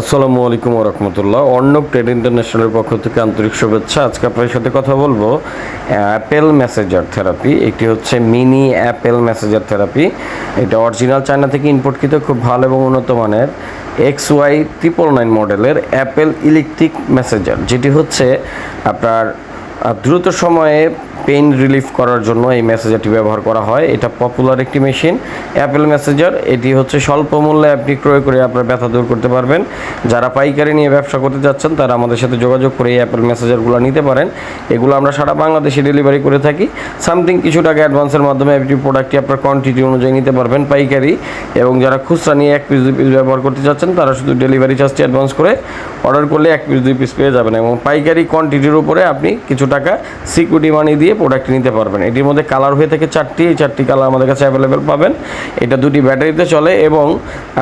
আসসালামু আলাইকুম রহমতুল্লাহ। অর্ণব ট্রেড ইন্টারন্যাশনালের পক্ষ থেকে আন্তরিক শুভেচ্ছা। আজকে আপনার সাথে কথা বলব, অ্যাপেল মেসেজার থেরাপি। একটি হচ্ছে মিনি অ্যাপেল মেসেজার থেরাপি। এটা অরিজিনাল চায়না থেকে ইম্পোর্টকৃত খুব ভালো এবং উন্নত মানের এক্স ওয়াই ট্রিপল নাইন মডেলের অ্যাপেল ইলেকট্রিক মেসেজার যেটি হচ্ছে আপনার দ্রুত সময়ে পেইন রিলিফ করার জন্য এই মেসেজারটি ব্যবহার করা হয়। এটা পপুলার একটি মেশিন। অ্যাপেল মেসেজার এটি হচ্ছে স্বল্প মূল্যে আপনি ক্রয় করে আপনার ব্যথা দূর করতে পারবেন। যারা পাইকারি নিয়ে ব্যবসা করতে যাচ্ছেন, তারা আমাদের সাথে যোগাযোগ করে এই অ্যাপেল মেসেজারগুলো নিতে পারেন। এগুলো আমরা সারা বাংলাদেশে ডেলিভারি করে থাকি। সামথিং কিছু টাকা অ্যাডভান্সের মাধ্যমে একটি প্রোডাক্টটি আপনার কোয়ান্টিটি অনুযায়ী নিতে পারবেন পাইকারি। এবং যারা খুচরা নিয়ে এক পিস দুই পিস ব্যবহার করতে চাচ্ছেন তারা শুধু ডেলিভারি চার্জটি অ্যাডভান্স করে অর্ডার করলে এক পিস দুই পিস পেয়ে যাবেন। এবং পাইকারি কোয়ান্টিটির উপরে আপনি কিছু টাকা সিকিউরিটি মানি দিয়ে প্রোডাক্ট নিতে পারবেন। এটির মধ্যে কালার হয়ে থাকে চারটি, এই চারটি কালার আমাদের কাছে অ্যাভেলেবেল পাবেন। এটা দুটি ব্যাটারিতে চলে এবং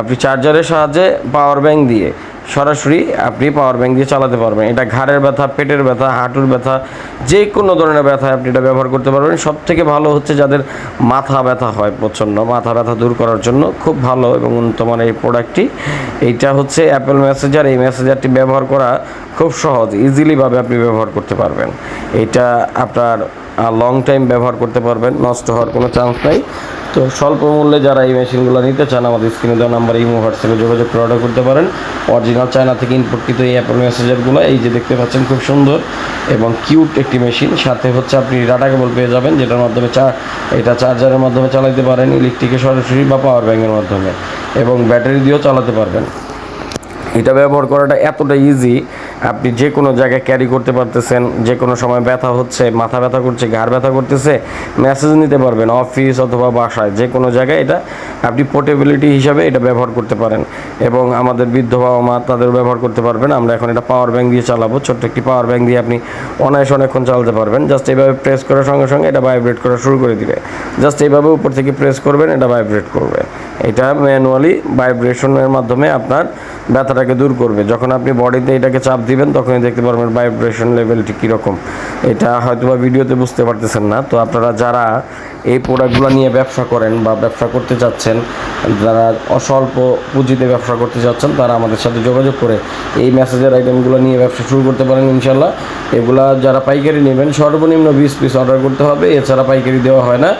আপনি চার্জারের সাহায্যে পাওয়ার ব্যাঙ্ক দিয়ে সরাসরি আপনি পাওয়ার ব্যাংক দিয়ে চালাতে পারবেন। এটা ঘাড়ের ব্যথা, পেটের ব্যথা, হাঁটুর ব্যথা যে কোনো ধরনের ব্যথায় আপনি এটা ব্যবহার করতে পারবেন। সব থেকে ভালো হচ্ছে যাদের মাথা ব্যথা হয় প্রচণ্ড, মাথা ব্যথা দূর করার জন্য খুব ভালো এবং উন্নত মানের এই প্রোডাক্টটি এইটা হচ্ছে অ্যাপেল মেসেজার এই মেসেজারটি ব্যবহার করা খুব সহজ ইজিলিভাবে আপনি ব্যবহার করতে পারবেন। এটা আপনার লং টাইম ব্যবহার করতে পারবেন, নষ্ট হওয়ার কোনো চান্স নাই। তো স্বল্প মূল্যে যারা এই মেশিনগুলো নিতে চান, আমাদের স্ক্রিনে দেওয়া নাম্বার ইমো হোয়াটসঅ্যাপে যোগাযোগ করে অর্ডার করতে পারেন। অরিজিনাল চায়না থেকে ইম্পোর্টকৃত এই অ্যাপেল মেসেজারগুলো এই যে দেখতে পাচ্ছেন খুব সুন্দর এবং কিউট একটি মেশিন সাথে হচ্ছে আপনি ডাটা কেবল পেয়ে যাবেন, যেটার মাধ্যমে চা, এটা চার্জারের মাধ্যমে চালাতে পারেন ইলেকট্রিকে সরাসরি বা পাওয়ার ব্যাংকের মাধ্যমে। এবং ব্যাটারি দিয়েও চালাতে পারবেন। এটা ব্যবহার করাটা এতটা ইজি আপনি যে কোনো জায়গায় ক্যারি করতে পারতেছেন, যে কোনো সময় ব্যথা হচ্ছে, মাথা ব্যথা করছে, ঘাড় ব্যথা করতেছে মেসেজ নিতে পারবেন অফিস অথবা বাসায়, যে কোনো জায়গায় এটা আপনি পোর্টেবিলিটি হিসাবে এটা ব্যবহার করতে পারেন। এবং আমাদের বৃদ্ধ বাবা মা তাদের ব্যবহার করতে পারবেন, আমরা এখন এটা পাওয়ার ব্যাংক দিয়ে চালাবো, ছোট্ট একটি পাওয়ার ব্যাংক দিয়ে আপনি অনায়াসে অনেকক্ষণ চালাতে পারবেন। জাস্ট এইভাবে প্রেস করার সঙ্গে সঙ্গে এটা ভাইব্রেট করা শুরু করে দিবে। জাস্ট এইভাবে উপর থেকে প্রেস করবেন, এটা ভাইব্রেট করবে। এটা ম্যানুয়ালি ভাইব্রেশনের মাধ্যমে আপনার ব্যথাটাকে দূর করবে। যখন আপনি বডিতে এটাকে চাপ দিবেন, তখনই দেখতে পারবেন ভাইব্রেশন লেভেলটি কীরকম। এটা হয়তো বা ভিডিওতে বুঝতে পারতেছেন না। তো আপনারা যারা এই প্রোডাক্টগুলো নিয়ে ব্যবসা করেন বা ব্যবসা করতে চাচ্ছেন, যারা অস্বল্প পুঁজিতে ব্যবসা করতে চাচ্ছেন, তারা আমাদের সাথে যোগাযোগ করে এই মেসেজের আইটেমগুলো নিয়ে ব্যবসা শুরু করতে পারেন ইনশাল্লাহ এগুলা যারা পাইকারি নেবেন, সর্বনিম্ন বিশ পিস অর্ডার করতে হবে। এছাড়া পাইকারি দেওয়া হয় না।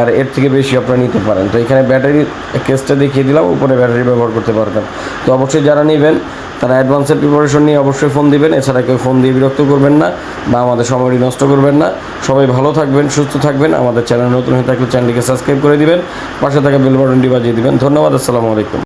আর এর থেকে বেশি আপনারা নিতে পারেন। তো এখানে ব্যাটারি কেসটা দেখিয়ে দিলাম, উপরে ব্যাটারি ব্যবহার করতে পারবেন। তো অবশ্যই যারা নেবেন, তারা অ্যাডভান্সের প্রিপারেশন নিয়ে অবশ্যই ফোন দিবেন। এছাড়া কেউ ফোন দিয়ে বিরক্ত করবেন না বা আমাদের সময়টি নষ্ট করবেন না। সবাই ভালো থাকবেন, সুস্থ থাকবেন। আমাদের চ্যানেল নতুন হয়ে থাকলে চ্যানেলটিকে সাবস্ক্রাইব করে দিবেন। পাশে থাকা বেল বাটনটি বাজিয়ে দিবেন। ধন্যবাদ, আসসালামু আলাইকুম।